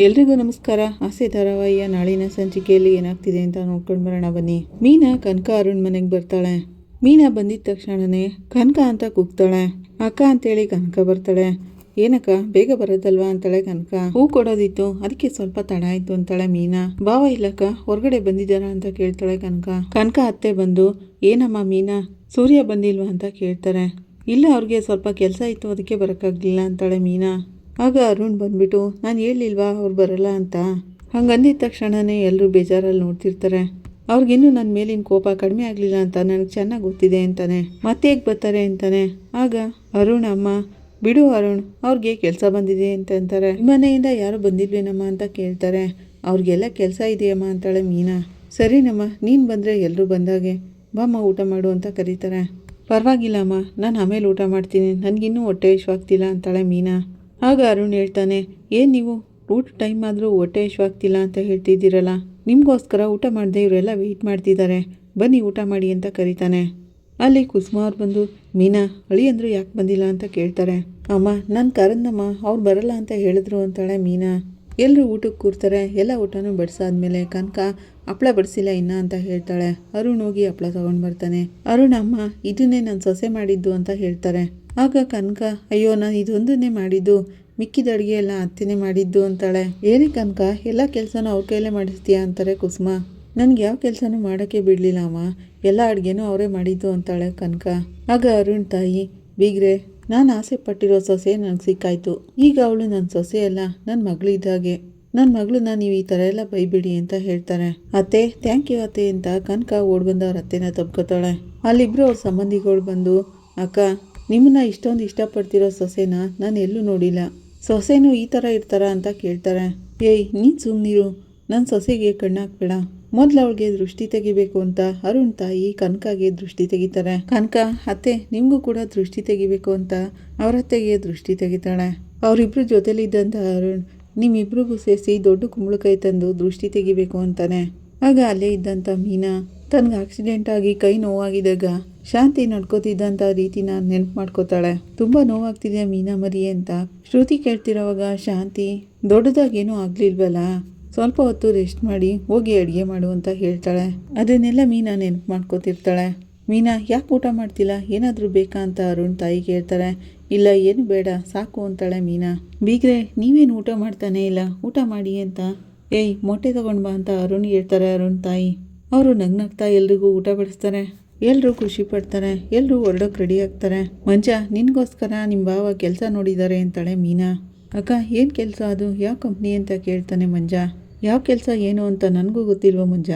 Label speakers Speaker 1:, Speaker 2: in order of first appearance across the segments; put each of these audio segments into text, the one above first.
Speaker 1: ಎಲ್ರಿಗೂ ನಮಸ್ಕಾರ. ಆಸೆ ಧಾರಾವಾಹಿಯ ನಾಳಿನ ಸಂಚಿಕೆಯಲ್ಲಿ ಏನಾಗ್ತಿದೆ ಅಂತ ನೋಡ್ಕೊಂಡು ಬರೋಣ ಬನ್ನಿ. ಮೀನಾ ಕನಕ ಅರುಣ್ ಮನೆಗೆ ಬರ್ತಾಳೆ. ಮೀನಾ ಬಂದಿದ ತಕ್ಷಣನೇ ಕನಕ ಅಂತ ಕೂಗ್ತಾಳೆ. ಅಕ್ಕ ಅಂತೇಳಿ ಕನಕ ಬರ್ತಾಳೆ. ಏನಕ್ಕ, ಬೇಗ ಬರೋದಲ್ವಾ ಅಂತಾಳೆ ಕನಕ. ಹೂ ಕೊಡೋದಿತ್ತು, ಅದಕ್ಕೆ ಸ್ವಲ್ಪ ತಡ ಆಯ್ತು ಅಂತಾಳೆ ಮೀನಾ. ಭಾವ, ಇಲ್ಲಕ್ಕ, ಹೊರಗಡೆ ಬಂದಿದ್ದಾರ ಅಂತ ಕೇಳ್ತಾಳೆ ಕನಕ. ಕನಕ ಅತ್ತೆ ಬಂದು, ಏನಮ್ಮ ಮೀನಾ, ಸೂರ್ಯ ಬಂದಿಲ್ವಾ ಅಂತ ಕೇಳ್ತಾರೆ. ಇಲ್ಲ, ಅವ್ರಿಗೆ ಸ್ವಲ್ಪ ಕೆಲಸ ಇತ್ತು, ಅದಕ್ಕೆ ಬರೋಕ್ಕಾಗಲಿಲ್ಲ ಅಂತಾಳೆ ಮೀನಾ. ಆಗ ಅರುಣ್ ಬಂದ್ಬಿಟ್ಟು, ನಾನು ಹೇಳಿಲ್ವಾ ಅವ್ರು ಬರಲ್ಲ ಅಂತ? ಹಂಗಂದಿದ ತಕ್ಷಣನೇ ಎಲ್ಲರೂ ಬೇಜಾರಲ್ಲಿ ನೋಡ್ತಿರ್ತಾರೆ. ಅವ್ರಿಗಿನ್ನೂ ನನ್ನ ಮೇಲಿನ ಕೋಪ ಕಡಿಮೆ ಆಗಲಿಲ್ಲ ಅಂತ ನನಗೆ ಚೆನ್ನಾಗಿ ಗೊತ್ತಿದೆ ಅಂತಾನೆ. ಮತ್ತೆ ಹೇಗೆ ಬರ್ತಾರೆ ಅಂತಾನೆ. ಆಗ ಅರುಣ್, ಅಮ್ಮ, ಬಿಡು ಅರುಣ್, ಅವ್ರಿಗೆ ಕೆಲಸ ಬಂದಿದೆ ಅಂತ ಅಂತಾರೆ. ಮನೆಯಿಂದ ಯಾರು ಬಂದಿಲ್ವೇನಮ್ಮ ಅಂತ ಕೇಳ್ತಾರೆ. ಅವ್ರಿಗೆಲ್ಲ ಕೆಲಸ ಇದೆಯಮ್ಮ ಅಂತಾಳೆ ಮೀನಾ. ಸರಿನಮ್ಮ ನೀನು ಬಂದರೆ ಎಲ್ಲರೂ ಬಂದಾಗೆ. ಬಾಮ್ಮ ಊಟ ಮಾಡು ಅಂತ ಕರೀತಾರೆ. ಪರವಾಗಿಲ್ಲಮ್ಮ, ನಾನು ಆಮೇಲೆ ಊಟ ಮಾಡ್ತೀನಿ. ನನಗಿನ್ನೂ ಹೊಟ್ಟೆ ವಿಶ್ವಾಗ್ತಿಲ್ಲ ಅಂತಾಳೆ ಮೀನಾ. ಆಗ ಅರುಣ್ ಹೇಳ್ತಾನೆ, ಏನು ನೀವು? ಊಟ ಟೈಮ್ ಆದರೂ ಹೊಟ್ಟೆ ಆಗ್ತಿಲ್ಲ ಅಂತ ಹೇಳ್ತಿದ್ದೀರಲ್ಲ? ನಿಮಗೋಸ್ಕರ ಊಟ ಮಾಡದೆ ಇವರೆಲ್ಲ ವೆಯ್ಟ್ ಮಾಡ್ತಿದ್ದಾರೆ ಬನ್ನಿ ಊಟ ಮಾಡಿ ಅಂತ ಕರೀತಾನೆ. ಅಲ್ಲಿ ಕುಸುಮ ಅವ್ರು ಬಂದು, ಮೀನಾ, ಅಳಿ ಅಂದರು ಯಾಕೆ ಬಂದಿಲ್ಲ ಅಂತ ಕೇಳ್ತಾರೆ. ಅಮ್ಮ, ನಾನು ಕರಂದಮ್ಮ, ಅವ್ರು ಬರಲ್ಲ ಅಂತ ಹೇಳಿದ್ರು ಅಂತಾಳೆ ಮೀನಾ. ಎಲ್ಲರೂ ಊಟಕ್ಕೆ ಕೂರ್ತಾರೆ. ಎಲ್ಲ ಊಟನೂ ಬಡಿಸಾದ್ಮೇಲೆ ಕನಕ ಹಪ್ಪಳ ಬಡಿಸಿಲ್ಲ ಇನ್ನ ಅಂತ ಹೇಳ್ತಾಳೆ. ಅರುಣ್ ಹೋಗಿ ಹಪ್ಪಳ ತಗೊಂಡು ಬರ್ತಾನೆ. ಅರುಣ್ ಅಮ್ಮ, ಇದನ್ನೇ ನಾನು ಸೊಸೆ ಮಾಡಿದ್ದು ಅಂತ ಹೇಳ್ತಾರೆ. ಆಗ ಕನಕ, ಅಯ್ಯೋ, ನಾನು ಇದೊಂದನ್ನೇ ಮಾಡಿದ್ದು. ಮಿಕ್ಕಿದ ಅಡುಗೆ ಎಲ್ಲ ಅತ್ತೆನೇ ಮಾಡಿದ್ದು ಅಂತಾಳೆ. ಏನೇ ಕನಕ, ಎಲ್ಲ ಕೆಲಸನೂ ಅವ್ರ ಕೈಲೇ ಮಾಡಿಸ್ತೀಯಾ ಅಂತಾರೆ ಕುಸುಮ. ನನಗೆ ಯಾವ ಕೆಲಸನೂ ಮಾಡೋಕ್ಕೆ ಬಿಡಲಿಲ್ಲ ಅಮ್ಮ. ಎಲ್ಲ ಅಡುಗೆನೂ ಅವರೇ ಮಾಡಿದ್ದು ಅಂತಾಳೆ ಕನಕ. ಆಗ ಅರುಣ್ ತಾಯಿ, ಬೀಗ್ರೆ, ನಾನು ಆಸೆ ಪಟ್ಟಿರೋ ಸೊಸೆ ನನಗೆ ಸಿಕ್ಕಾಯ್ತು. ಈಗ ಅವಳು ನನ್ನ ಸೊಸೆ ಅಲ್ಲ ನನ್ನ ಮಗಳಿದ್ದಾಗೆ ನನ್ನ ಮಗಳನ್ನ ನೀವು ಈ ಥರ ಎಲ್ಲ ಬೈಬಿಡಿ ಅಂತ ಹೇಳ್ತಾರೆ ಅತ್ತೆ ಥ್ಯಾಂಕ್ ಯು ಅತ್ತೆ ಅಂತ ಕನಕ ಓಡ್ಬಂದು ಅವ್ರ ಅತ್ತೆನ ತಬ್ಕೋತಾಳೆ. ಅಲ್ಲಿಬ್ರು ಅವ್ರ ಸಂಬಂಧಿಗಳು ಬಂದು, ಅಕ್ಕ ನಿಮ್ಮನ್ನ ಇಷ್ಟೊಂದು ಇಷ್ಟಪಡ್ತಿರೋ ಸೊಸೆನ ನಾನು ಎಲ್ಲೂ ನೋಡಿಲ್ಲ. ಸೊಸೆನೂ ಈ ಥರ ಇರ್ತಾರ ಅಂತ ಕೇಳ್ತಾರೆ. ಏಯ್, ನೀನು ಸುಮ್ಮನಿರು ನನ್ನ ಸೊಸೆಗೆ ಕಣ್ಣಾಕ್ಬೇಡ ಮೊದ್ಲು ಅವಳಿಗೆ ದೃಷ್ಟಿ ತೆಗಿಬೇಕು ಅಂತ ಅರುಣ್ ತಾಯಿ ಕನಕಗೆ ದೃಷ್ಟಿ ತೆಗಿತಾರೆ. ಕನಕ, ಅತ್ತೆ, ನಿಮಗೂ ಕೂಡ ದೃಷ್ಟಿ ತೆಗಿಬೇಕು ಅಂತ ಅವ್ರ ಅತ್ತೆಗೆ ದೃಷ್ಟಿ ತೆಗಿತಾಳೆ. ಅವರಿಬ್ರು ಜೊತೆಲಿದ್ದಂಥ ಅರುಣ್ ನಿಮ್ಮಿಬ್ರಿಗೂ ಸೇರಿಸಿ ದೊಡ್ಡ ಕುಂಬಳಕಾಯಿ ತಂದು ದೃಷ್ಟಿ ತೆಗಿಬೇಕು ಅಂತಾನೆ. ಆಗ ಅಲ್ಲೇ ಇದ್ದಂಥ ಮೀನಾ ತನ್ಗೆ ಆಕ್ಸಿಡೆಂಟ್ ಆಗಿ ಕೈ ನೋವಾಗಿದ್ದಾಗ ಶಾಂತಿ ನಡ್ಕೋತಿದ್ದಂಥ ರೀತಿನ ನೆನಪು ಮಾಡ್ಕೋತಾಳೆ. ತುಂಬ ನೋವಾಗ್ತಿದೆ ಮೀನಾ ಮರಿ ಅಂತ. ಶ್ರುತಿ ಕೇಳ್ತಿರೋವಾಗ ಶಾಂತಿ ದೊಡ್ಡದಾಗೇನೂ ಆಗ್ಲಿಲ್ವಲ್ಲ? ಸ್ವಲ್ಪ ಹೊತ್ತು ರೆಸ್ಟ್ ಮಾಡಿ ಹೋಗಿ ಅಡುಗೆ ಮಾಡು ಅಂತ ಹೇಳ್ತಾಳೆ. ಅದನ್ನೆಲ್ಲ ಮೀನಾ ನೆನಪು ಮಾಡ್ಕೋತಿರ್ತಾಳೆ. ಮೀನಾ, ಯಾಕೆ ಊಟ ಮಾಡ್ತಿಲ್ಲ? ಏನಾದರೂ ಬೇಕಾ? ಅಂತ ಅರುಣ್ ತಾಯಿ ಕೇಳ್ತಾರೆ. ಇಲ್ಲ, ಏನು ಬೇಡ, ಸಾಕು, ಅಂತಾಳೆ ಮೀನಾ. ಬೀಗ್ರೆ, ನೀವೇನು ಊಟ ಮಾಡ್ತಾನೆ ಇಲ್ಲ? ಊಟ ಮಾಡಿ ಅಂತ? ಏಯ್, ಮೊಟ್ಟೆ ತಗೊಂಡ್ ಬಾ, ಅಂತ ಅರುಣ್ ಹೇಳ್ತಾರೆ ಅರುಣ್ ತಾಯಿ. ಅವರು ನಗ್ನಗ್ತಾ ಎಲ್ರಿಗೂ ಊಟ ಬಡಿಸ್ತಾರೆ ಎಲ್ಲರೂ ಖುಷಿ ಪಡ್ತಾರೆ ಎಲ್ಲರೂ ಹೊರಡೋಕೆ ರೆಡಿ ಆಗ್ತಾರೆ ಮಂಜ, ನಿನಗೋಸ್ಕರ ನಿಮ್ಮ ಭಾವ ಕೆಲಸ ನೋಡಿದ್ದಾರೆ ಅಂತಾಳೆ ಮೀನಾ. ಅಕ್ಕ, ಏನು ಕೆಲಸ ಅದು? ಯಾವ ಕಂಪ್ನಿ ಅಂತ ಕೇಳ್ತಾನೆ ಮಂಜ. ಯಾವ ಕೆಲಸ ಏನು ಅಂತ ನನಗೂ ಗೊತ್ತಿಲ್ವ ಮಂಜ.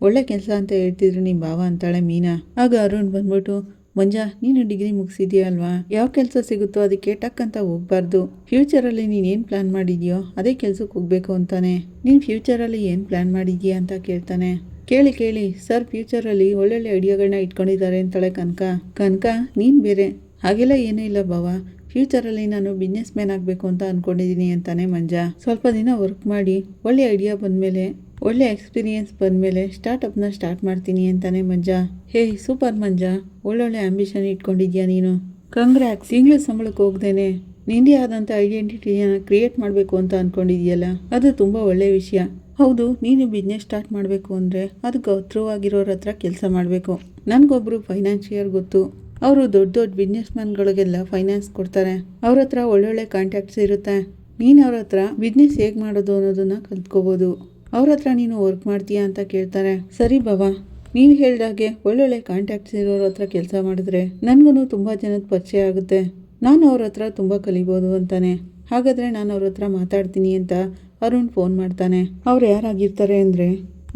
Speaker 1: ಒಳ್ಳೆ ಕೆಲಸ ಅಂತ ಹೇಳ್ತಿದ್ರು ನಿಮ್ಮ ಭಾವ ಅಂತಾಳೆ ಮೀನಾ. ಆಗ ಅರುಣ್ ಬಂದ್ಬಿಟ್ಟು, ಮಂಜ, ನೀನು ಡಿಗ್ರಿ ಮುಗಿಸಿದ್ಯಾ ಅಲ್ವಾ? ಯಾವ ಕೆಲಸ ಸಿಗುತ್ತೋ ಅದಕ್ಕೆ ಟಕ್ ಅಂತ ಹೋಗ್ಬಾರ್ದು. ಫ್ಯೂಚರಲ್ಲಿ ನೀನು ಏನು ಪ್ಲ್ಯಾನ್ ಮಾಡಿದ್ಯೋ, ಅದೇ ಕೆಲಸಕ್ಕೆ ಹೋಗ್ಬೇಕು ಅಂತಾನೆ. ನೀನು ಫ್ಯೂಚರಲ್ಲಿ ಏನು ಪ್ಲ್ಯಾನ್ ಮಾಡಿದ್ಯಾ ಅಂತ ಕೇಳ್ತಾನೆ. ಕೇಳಿ ಕೇಳಿ, ಸರ್, ಫ್ಯೂಚರಲ್ಲಿ ಒಳ್ಳೊಳ್ಳೆ ಐಡಿಯಾಗಳನ್ನ ಇಟ್ಕೊಂಡಿದ್ದಾರೆ ಅಂತಾಳೆ ಕನಕ. ಕನಕ, ನೀನು ಬೇರೆ. ಹಾಗೆಲ್ಲ ಏನೂ ಇಲ್ಲ ಬಾವ ಫ್ಯೂಚರಲ್ಲಿ ನಾನು ಬಿಸ್ನೆಸ್ ಮ್ಯಾನ್ ಆಗಬೇಕು ಅಂತ ಅಂದ್ಕೊಂಡಿದ್ದೀನಿ ಅಂತಾನೆ ಮಂಜ. ಸ್ವಲ್ಪ ದಿನ ವರ್ಕ್ ಮಾಡಿ, ಒಳ್ಳೆ ಐಡಿಯಾ ಬಂದಮೇಲೆ, ಒಳ್ಳೆ ಎಕ್ಸ್ಪೀರಿಯನ್ಸ್ ಬಂದಮೇಲೆ ಸ್ಟಾರ್ಟಪ್ನ ಸ್ಟಾರ್ಟ್ ಮಾಡ್ತೀನಿ ಅಂತಾನೆ ಮಂಜ. ಹೇ, ಸೂಪರ್ ಮಂಜ. ಒಳ್ಳೊಳ್ಳೆ ಆಂಬಿಷನ್ ಇಟ್ಕೊಂಡಿದ್ಯಾ ನೀನು? ಕಂಗ್ರಾಕ್ಸ್ ತಿಂಗಳು ಸಂಬಳಕ್ಕೆ ಹೋಗ್ದೇನೆ. ನಿಂದೇ ಆದಂಥ ಐಡೆಂಟಿಟಿಯನ್ನು ಕ್ರಿಯೇಟ್ ಮಾಡಬೇಕು ಅಂತ ಅಂದ್ಕೊಂಡಿದ್ಯಲ್ಲ ಅದು ತುಂಬ ಒಳ್ಳೆಯ ವಿಷಯ. ಹೌದು, ನೀನು ಬಿಸ್ನೆಸ್ ಸ್ಟಾರ್ಟ್ ಮಾಡಬೇಕು ಅಂದರೆ ಅದಕ್ಕೆ ಹತ್ರವಾಗಿರೋರ ಹತ್ರ ಕೆಲಸ ಮಾಡಬೇಕು. ನನಗೊಬ್ಬರು ಫೈನಾನ್ಷಿಯರ್ ಗೊತ್ತು. ಅವರು ದೊಡ್ಡ ದೊಡ್ಡ ಬಿಸ್ನೆಸ್ ಮ್ಯಾನ್ಗಳಿಗೆಲ್ಲ ಫೈನಾನ್ಸ್ ಕೊಡ್ತಾರೆ. ಅವ್ರ ಹತ್ರ ಒಳ್ಳೊಳ್ಳೆ ಕಾಂಟ್ಯಾಕ್ಟ್ಸ್ ಇರುತ್ತೆ. ನೀನು ಅವ್ರ ಹತ್ರ ಬಿಸ್ನೆಸ್ ಹೇಗೆ ಮಾಡೋದು ಅನ್ನೋದನ್ನು ಕಲ್ತ್ಕೋಬೋದು. ಅವ್ರ ಹತ್ರ ನೀನು ವರ್ಕ್ ಮಾಡ್ತೀಯಾ ಅಂತ ಕೇಳ್ತಾರೆ. ಸರಿ ಬಾಬಾ ನೀವು ಹೇಳಿದಾಗೆ ಒಳ್ಳೊಳ್ಳೆ ಕಾಂಟ್ಯಾಕ್ಟ್ಸ್ ಇರೋರ ಹತ್ರ ಕೆಲಸ ಮಾಡಿದ್ರೆ ನನಗೂ ತುಂಬ ಜನದ ಪರಿಚಯ ಆಗುತ್ತೆ. ನಾನು ಅವ್ರ ಹತ್ರ ತುಂಬ ಕಲಿಬೋದು ಅಂತಾನೆ. ಹಾಗಾದರೆ ನಾನು ಅವ್ರ ಹತ್ರ ಮಾತಾಡ್ತೀನಿ ಅಂತ ಅರುಣ್ ಫೋನ್ ಮಾಡ್ತಾನೆ. ಅವ್ರು ಯಾರಾಗಿರ್ತಾರೆ ಅಂದರೆ,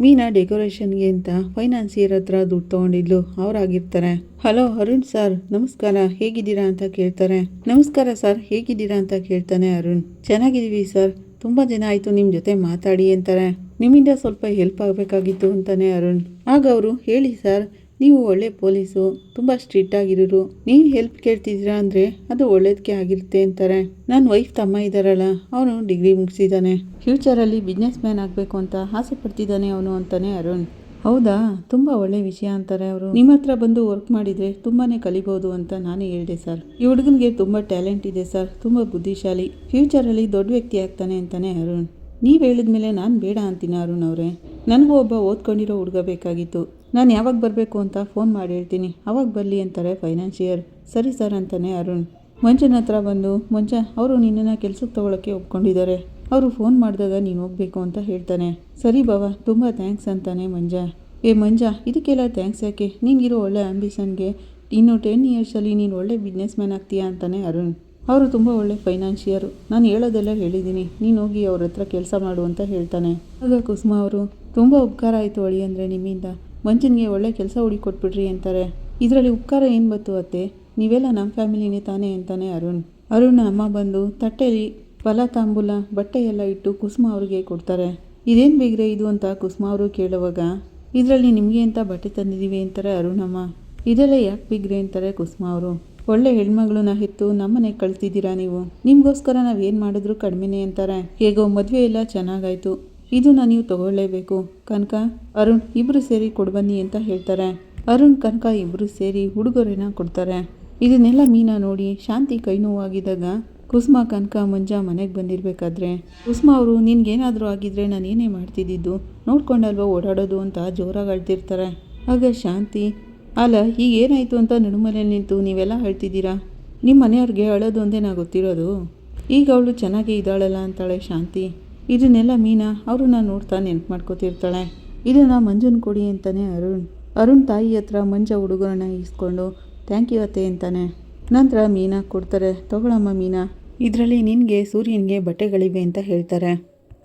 Speaker 1: ಮೀನಾ ಡೆಕೋರೇಷನ್ಗೆ ಅಂತ ಫೈನಾನ್ಸಿಯರ್ ಹತ್ರ ದುಡ್ಡು ತೊಗೊಂಡಿದ್ಲು. ಅವರಾಗಿರ್ತಾರೆ. ಹಲೋ ಅರುಣ್ ಸರ್, ನಮಸ್ಕಾರ. ಹೇಗಿದ್ದೀರಾ ಅಂತ ಕೇಳ್ತಾರೆ. ನಮಸ್ಕಾರ ಸರ್, ಹೇಗಿದ್ದೀರಾ ಅಂತ ಕೇಳ್ತಾನೆ ಅರುಣ್. ಚೆನ್ನಾಗಿದ್ದೀವಿ ಸರ್. ತುಂಬ ಜನ ಆಯಿತು ನಿಮ್ಮ ಜೊತೆ ಮಾತಾಡಿ ಅಂತಾರೆ. ನಿಮ್ಮಿಂದ ಸ್ವಲ್ಪ ಹೆಲ್ಪ್ ಆಗಬೇಕಾಗಿತ್ತು ಅಂತಾನೆ ಅರುಣ್. ಆಗ ಅವರು, ಹೇಳಿ ಸರ್ ನೀವು ಒಳ್ಳೆ ಪೊಲೀಸು, ತುಂಬ ಸ್ಟ್ರಿಕ್ಟಾಗಿರೋರು ನೀವು ಹೆಲ್ಪ್ ಕೇಳ್ತಿದ್ದೀರಾ ಅಂದರೆ ಅದು ಒಳ್ಳೇದಕ್ಕೆ ಆಗಿರುತ್ತೆ ಅಂತಾರೆ. ನನ್ನ ವೈಫ್ ತಮ್ಮ ಇದ್ದಾರಲ್ಲ ಅವನು ಡಿಗ್ರಿ ಮುಗಿಸಿದ್ದಾನೆ ಫ್ಯೂಚರಲ್ಲಿ ಬಿಸ್ನೆಸ್ ಮ್ಯಾನ್ ಆಗಬೇಕು ಅಂತ ಆಸೆ ಪಡ್ತಿದ್ದಾನೆ ಅವನು ಅಂತಾನೆ ಅರುಣ್. ಹೌದಾ? ತುಂಬ ಒಳ್ಳೆ ವಿಷಯ ಅಂತಾರೆ ಅವರು. ನಿಮ್ಮ ಹತ್ರ ಬಂದು ವರ್ಕ್ ಮಾಡಿದರೆ ತುಂಬಾ ಕಲಿಬೋದು ಅಂತ ನಾನು ಹೇಳಿದೆ ಸರ್. ಈ ಹುಡುಗನಿಗೆ ತುಂಬ ಟ್ಯಾಲೆಂಟ್ ಇದೆ ಸರ್, ತುಂಬ ಬುದ್ಧಿಶಾಲಿ. ಫ್ಯೂಚರಲ್ಲಿ ದೊಡ್ಡ ವ್ಯಕ್ತಿ ಆಗ್ತಾನೆ ಅಂತಾನೆ ಅರುಣ್. ನೀವು ಹೇಳಿದ ಮೇಲೆ ನಾನು ಬೇಡ ಅಂತೀನಿ ಅರುಣ್ ಅವರೇ. ನನಗೂ ಒಬ್ಬ ಓದ್ಕೊಂಡಿರೋ ಹುಡುಗ ಬೇಕಾಗಿತ್ತು. ನಾನು ಯಾವಾಗ ಬರಬೇಕು ಅಂತ ಫೋನ್ ಮಾಡಿ ಹೇಳ್ತೀನಿ. ಅವಾಗ ಬರಲಿ ಅಂತಾರೆ ಫೈನಾನ್ಷಿಯರ್ ಸರಿ ಸರ್ ಅಂತಾನೆ ಅರುಣ್. ಮಂಜನ ಹತ್ರ ಬಂದು, ಮಂಜ, ಅವರು ನಿನ್ನನ್ನು ಕೆಲಸಕ್ಕೆ ತಗೊಳ್ಳೋಕ್ಕೆ ಒಪ್ಕೊಂಡಿದ್ದಾರೆ. ಅವರು ಫೋನ್ ಮಾಡಿದಾಗ ನೀನು ಹೋಗಬೇಕು ಅಂತ ಹೇಳ್ತಾನೆ. ಸರಿ ಬಾಬಾ ತುಂಬ ಥ್ಯಾಂಕ್ಸ್ ಅಂತಾನೆ ಮಂಜ. ಏ ಮಂಜ, ಇದಕ್ಕೆಲ್ಲ ಥ್ಯಾಂಕ್ಸ್ ಯಾಕೆ? ನೀನಿರೋ ಒಳ್ಳೆ ಆಂಬಿಷನ್ಗೆ ಇನ್ನು ಟೆನ್ ಇಯರ್ಸಲ್ಲಿ ನೀನು ಒಳ್ಳೆ ಬಿಸ್ನೆಸ್ ಮ್ಯಾನ್ ಆಗ್ತೀಯಾ? ಅಂತಾನೆ ಅರುಣ್. ಅವರು ತುಂಬ ಒಳ್ಳೆ ಫೈನಾನ್ಷಿಯರು ನಾನು ಹೇಳೋದೆಲ್ಲ ಹೇಳಿದ್ದೀನಿ. ನೀನು ಹೋಗಿ ಅವ್ರ ಹತ್ರ ಕೆಲಸ ಮಾಡು ಅಂತ ಹೇಳ್ತಾನೆ. ಆಗ ಕುಸುಮ ಅವರು, ತುಂಬ ಉಪಕಾರ ಆಯಿತು ಅಳಿ ಅಂದರೆ ನಿಮ್ಮಿಂದ. ಮಂಜನ್ಗೆ ಒಳ್ಳೆ ಕೆಲಸ ಹುಡುಕಿ ಕೊಟ್ಬಿಟ್ರಿ ಅಂತಾರೆ. ಇದರಲ್ಲಿ ಉಪಕಾರ ಏನು ಬಂತು ಅತ್ತೆ? ನೀವೆಲ್ಲ ನಮ್ಮ ಫ್ಯಾಮಿಲಿನೇ ತಾನೇ ಅಂತಾನೆ ಅರುಣ್. ಅರುಣ್ ಅಮ್ಮ ಬಂದು ತಟ್ಟೆಲಿ ಫಲ ತಾಂಬೂಲ ಬಟ್ಟೆ ಎಲ್ಲ ಇಟ್ಟು ಕುಸುಮ ಅವ್ರಿಗೆ ಕೊಡ್ತಾರೆ. ಇದೇನು ಬೇಗ್ರೆ ಇದು ಅಂತ ಕುಸುಮ ಅವರು ಕೇಳುವಾಗ, ಇದರಲ್ಲಿ ನಿಮಗೆ ಅಂತ ಬಟ್ಟೆ ತಂದಿದ್ದೀವಿ ಅಂತಾರೆ ಅರುಣಮ್ಮ. ಇದೆಲ್ಲ ಯಾಕೆ ಬಿಗ್ರೆ ಅಂತಾರೆ ಕುಸುಮ ಅವರು. ಒಳ್ಳೆ ಹೆಣ್ಮಗಳನ್ನ ಹೆತ್ತು ನಮ್ಮನೆ ಕಳ್ತಿದ್ದೀರಾ ನೀವು? ನಿಮಗೋಸ್ಕರ ನಾವೇನು ಮಾಡಿದ್ರು ಕಡಿಮೆನೇ ಅಂತಾರೆ. ಹೇಗೋ ಮದುವೆ ಎಲ್ಲ ಚೆನ್ನಾಗಾಯ್ತು. ಇದನ್ನ ನೀವು ತಗೊಳ್ಳೇಬೇಕು. ಕನಕ, ಅರುಣ್ ಇಬ್ಬರು ಸೇರಿ ಕೊಡ್ಬನ್ನಿ ಅಂತ ಹೇಳ್ತಾರೆ. ಅರುಣ್, ಕನಕ ಇಬ್ಬರು ಸೇರಿ ಉಡುಗೊರೆನ ಕೊಡ್ತಾರೆ. ಇದನ್ನೆಲ್ಲ ಮೀನಾ ನೋಡಿ ಶಾಂತಿ ಕೈ ನೋವಾಗಿದ್ದಾಗ ಕುಸುಮ, ಕನಕ, ಮಂಜ ಮನೆಗೆ ಬಂದಿರಬೇಕಾದ್ರೆ, ಕುಸುಮ ಅವರು, ನಿನ್ಗೇನಾದರೂ ಆಗಿದ್ರೆ ನಾನು ಏನೇ ಮಾಡ್ತಿದ್ದಿದ್ದು? ನೋಡ್ಕೊಂಡಲ್ವ ಓಡಾಡೋದು ಅಂತ ಜೋರಾಗಿ ಅಳ್ತಿರ್ತಾರೆ. ಆಗ ಶಾಂತಿ, ಅಲ್ಲ, ಈಗ ಏನಾಯಿತು ಅಂತ ನಡುಮನೇಲಿ ನಿಂತು ನೀವೆಲ್ಲ ಹೇಳ್ತಿದ್ದೀರಾ ನಿಮ್ಮ ಮನೆಯವ್ರಿಗೆ ಅಳೋದು ಒಂದೇ ನಾ ಗೊತ್ತಿರೋದು? ಈಗ ಅವಳು ಚೆನ್ನಾಗೇ ಇದ್ದಾಳಲ್ಲ ಅಂತಾಳೆ ಶಾಂತಿ. ಇದನ್ನೆಲ್ಲ ಮೀನಾ ಅವ್ರನ್ನ ನೋಡ್ತಾ ನೆನ್ಪು ಮಾಡ್ಕೋತಿರ್ತಾಳೆ. ಇದನ್ನ ಮಂಜುನ್ ಕೊಡಿ ಅಂತಾನೆ ಅರುಣ್. ಅರುಣ್ ತಾಯಿ ಹತ್ರ ಮಂಜ ಹುಡುಗರನ್ನ ಇಸ್ಕೊಂಡು ಥ್ಯಾಂಕ್ ಯು ಅತ್ತೆ ಅಂತಾನೆ. ನಂತರ ಮೀನಾ ಕೊಡ್ತಾರೆ, ತಗೊಳಮ್ಮ ಮೀನಾ, ಇದರಲ್ಲಿ ನಿನಗೆ ಸೂರ್ಯನಿಗೆ ಬಟ್ಟೆಗಳಿವೆ ಅಂತ ಹೇಳ್ತಾರೆ.